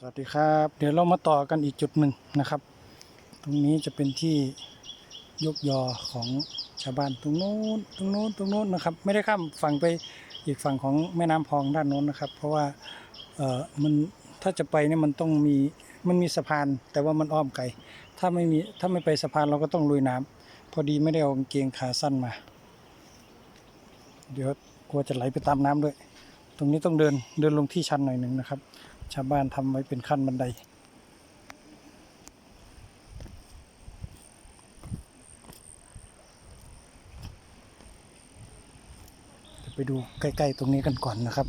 สวัสดีครับ เดี๋ยวเรามาต่อกันอีกจุดหนึ่งนะครับ ตรงนี้จะเป็นที่ยกยอของชาวบ้านตรงโน้นตรงโน้นตรงโน้นนะครับ ไม่ได้ข้ามฝั่งไปอีกฝั่งของแม่น้ำพองด้านโน้นนะครับ เพราะว่าเออมันถ้าจะไปเนี่ยมันต้องมีมันมีสะพานแต่ว่ามันอ้อมไกลถ้าไม่มีถ้าไม่ไปสะพานเราก็ต้องลุยน้ำพอดีไม่ได้เอากางเกงขาสั้นมา เดี๋ยวกลัวจะไหลไปตามน้ำด้วย ตรงนี้ต้องเดินเดินลงที่ชันหน่อยหนึ่งนะครับ ชาวบ้านทำไว้เป็นขั้นบันไดเดี๋ยวไปดูใกล้ๆตรงนี้กันก่อนนะครับ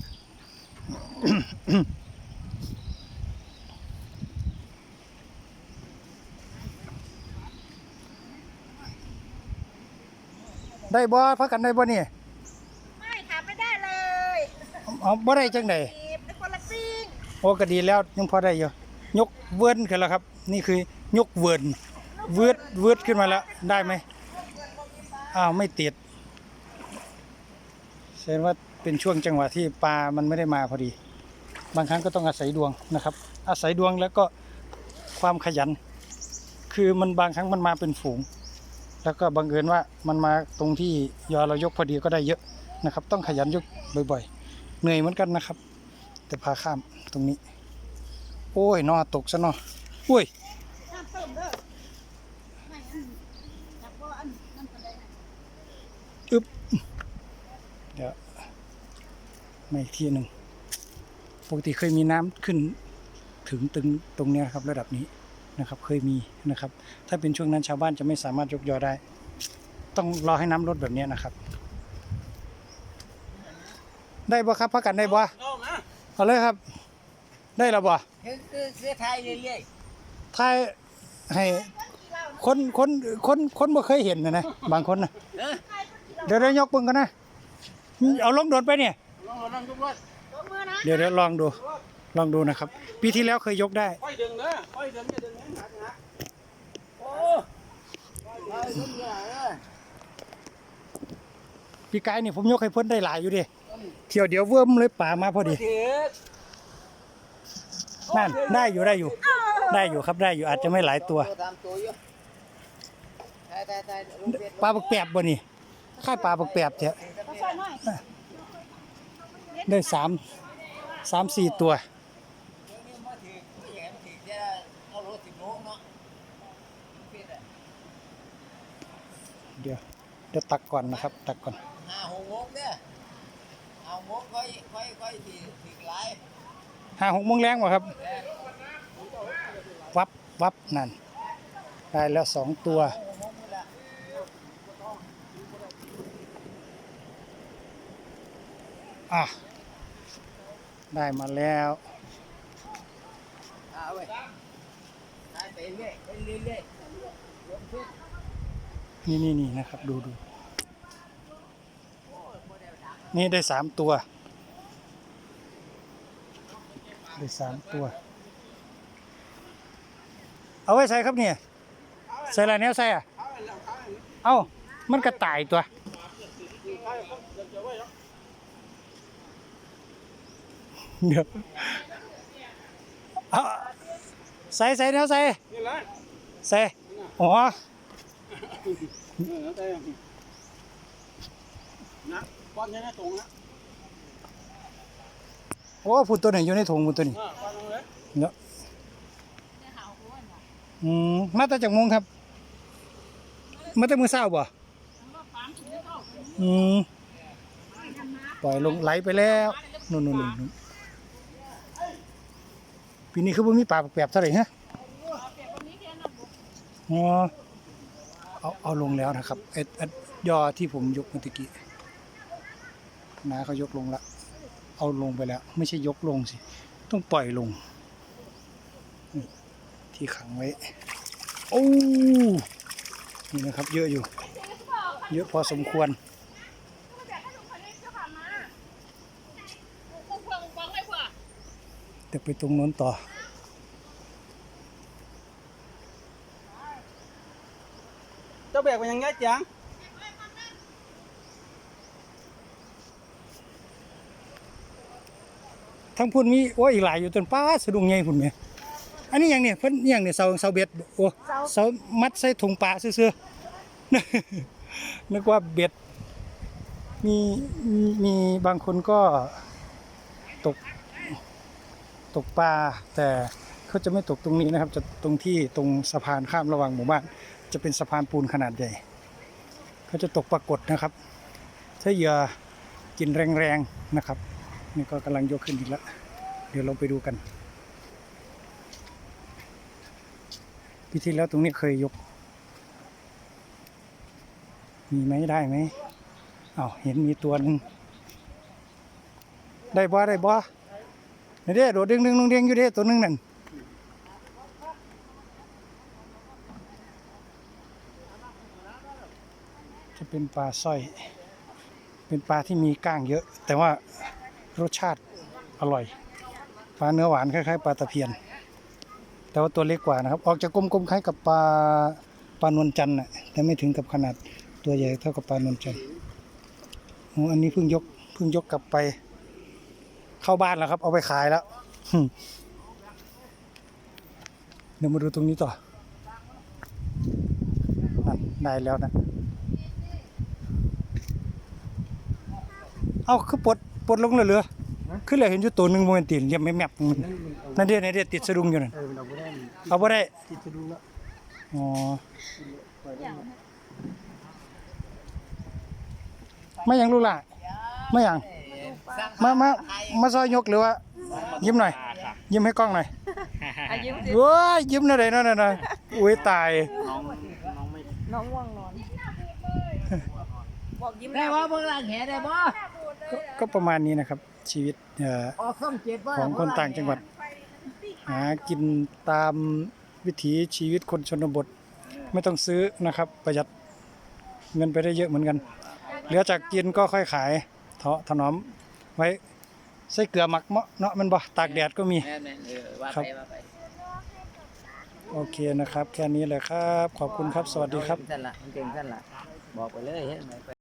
ได้บ่พักกันได้บ่เนี่ยไม่ทำไม่ได้เลย เอาบ่ได้จังไดจีบเป็นคนละปิ้ง โอ้ก็ดีแล้วยังพอได้อยู่ยกเวิร์นขึ้นแล้วครับ นี่คือยกเวิร์นเวิร์ดเวิร์ดขึ้นมาแล้วได้ไหมอ้าวไม่ติดแสดงว่าเป็นช่วงจังหวะที่ปลามันไม่ได้มาพอดี บางครั้งก็ต้องอาศัยดวงนะครับ อาศัยดวงแล้วก็ความขยัน คือมันบางครั้งมันมาเป็นฝูง แล้วก็บังเอิญว่ามันมาตรงที่ยอเรายกพอดีก็ได้เยอะนะครับ ต้องขยันยกบ่อยๆ เหนื่อยเหมือนกันนะครับ แต่พาข้ามตรงนี้ โอ้ยนอตกซะนออุ้ยเติมเด้อไม่อันจับว่าอันนั่นก็ได้อึบเดี๋ยวไมาอีกทีหนึ่งปกติเคยมีน้ำขึ้นถึงตึงตรงเนี้ยครับระดับนี้นะครับ เคยมีนะครับ ถ้าเป็นช่วงนั้นชาวบ้านจะไม่สามารถยกยอได้ ต้องรอให้น้ำลดแบบนี้นะครับ ได้บ่ครับพักกันได้บ่ เอามาเอาเลยครับ ได้แล้วบ่คือคือคือไทยเรื่อยทายให้คนคนคนคนบ่เคยเห็นนะนะบางคนนะๆเออเดี๋ยวเดี๋ยวยกปึงกันนะ เอาลงโดดไปเนี่ยลองลองทุกคนยกมือนะเดี๋ยวเดี๋ยวลองดู ลองดูนะครับ ปีที่แล้วเคยยกได้ค่อยดึงเด้อค่อยดึงอย่าดึงให้หนักนะโอ้ค่อยดึงอย่าเด้อปีกายนี่ผมยกให้เพิ่นได้หลายอยู่ดิ เที่ยวเดี๋ยวเวิร์มเลยป่ามาพอดีถือนั่นได้อยู่ได้อยู่ ได้อยู่ครับได้อยู่อาจจะไม่หลายตัวตามตัวอยู่ไทยไทยไทยลงเบ็ดปลาบักแปบบ่นี่ค่ายปลาบักแปบเถอะก็ใส่หน่อยได้สามสามสี่ตัวนี่มาถือไม่เห็นถือจะเอารถสิบโลเนาะเบ็ดอะเดี๋ยวเดี๋ยวตักก่อนนะครับ ตักก่อน ห้าหกโมงเนี่ยเอา โมงค่อยค่อยค่อยถือถือหลายห้าหกโมงแรงวะครับ วับวับนั่น ได้แล้วสองตัว โมงนี่ละอะ ได้มาแล้ว เอาเว้ยไทยไปเรื่อยไปเรื่อยๆลงทุก นี่นี่นี่นะครับ ดูดู นี่ได้สามตัว ได้สามตัว เอาไว้ใส่ครับเนี่ยใส่อะไรแนวใส่อะ เอ้า มันกระต่ายตัว เดี๋ยวเอาใส่ใส่แนวใส่นี่แหละใส่ อ๋อ ก้อนนี้นะตรงนะโอ้ผุดตัวไหนอยู่ในถุงผุดตัวนี้อ่าก้อนตรงเลยเนาะอืมมาแต่จากโมงครับ มาแต่มือเศร้าบ่อืมปล่อยลงไหลไปแล้วนู่นนู่นนู่นนู่นปีนี้คือบ่มีปลาแปลบๆเท่าไหร่ฮะอ๋อเอาเอาลงแล้วนะครับไอ้ไอ้ยอที่ผมยกเมื่อตะกี้ น้าเขายกลงละเอาลงไปแล้ว ไม่ใช่ยกลงสิ ต้องปล่อยลง ที่ขังไว้ โอ้นี่นะครับ เยอะอยู่ เยอะพอสมควรเดี๋ยวไปตรงโน้นต่อเจ้าแบกไปยังไงจัง ทั้งพุ่นมีโอ้ยอีกหลายอยู่ต้นป้าสะดุ้งใหญ่พุ่นแหมอันนี้หยังเนี่ยเพิ่นอิหยังเนี่ยเสาเสาเบ็ดโอ้เสามัดใส่ถุงปลาซื่อๆนึกว่าเบ็ดมีมีมีบางคนก็ตกตกปลาแต่เขาจะไม่ตกตรงนี้นะครับ จะตรงที่ตรงสะพานข้ามระหว่างหมู่บ้าน จะเป็นสะพานปูนขนาดใหญ่เขาจะตกปรากฏนะครับ ถ้าเหยื่อกินแรงๆนะครับ นี่ก็กำลังยกขึ้นอีกแล้ว เดี๋ยวเราไปดูกันปีที่แล้วตรงนี้เคยยก มีไหมได้ไหมเอ้าเห็นมีตัวหนึ่งได้บ่ได้บ่นี่เด้โดดดึงดึงดึงเด้งอยู่เด้ตัวหนึงนั่นจะเป็นปลาสร้อย เป็นปลาที่มีก้างเยอะ แต่ว่า รสชาติอร่อย ปลาเนื้อหวานคล้ายๆปลาตะเพียน แต่ว่าตัวเล็กกว่านะครับ ออกจากกลมๆคล้ายกับปลาปลานวลจันทร์น่ะแต่ไม่ถึงกับขนาดตัวใหญ่เท่ากับปลานวลจันทร์โอ้อันนี้เพิ่งยกเพิ่งยกกลับไป เข้าบ้านแล้วครับ เอาไปขายแล้วเดี๋ยวมาดูตรงนี้ต่อนั่นได้แล้วนะ เอาคือปลด ปลดลงเลยเหรอคือเหลือเห็นอยู่ตัวหนึ่งโมเมนตินเรียมไม่แมบนั่นเดียวนั่นเดียวติดสะดุ้งอยู่นั่นเออเราไม่ได้เอาบ่ได้ที่จะดูแล้วอ๋อไม่หยังลูกหล่ะไม่หยังมามามาซอยยกหรือว่า ยิ้มหน่อย ยิ้มให้กล้องหน่อยอายิ้มสิโว้ยยิ้มหน่อยหน่อยหน่อยหน่อยอุ้ยตาย น้องน้องไม่น้องว่างนอน บอกยิ้มได้ว่าเบิ่งหลังแหได้บ่ ก็ก็ประมาณนี้นะครับ ชีวิตเอ่อออกช่องเจ็ดว่าของคนต่างจังหวัด หากินตามวิถีชีวิตคนชนบท ไม่ต้องซื้อนะครับ ประหยัดเงินไปได้เยอะเหมือนกัน เหลือจากกินก็ค่อยขายเถาะถนอมไว้ใส่เกลือหมักเมาะเนาะมันบ่ตากแดดก็มี แม่นๆเออว่าครัไปบว่าไปโอเคนะครับ แค่นี้เลยครับ ขอบคุณครับ สวัสดีครับสั่นละมันเก่งสั่นละบอกไปเลยเฮ็ดไหม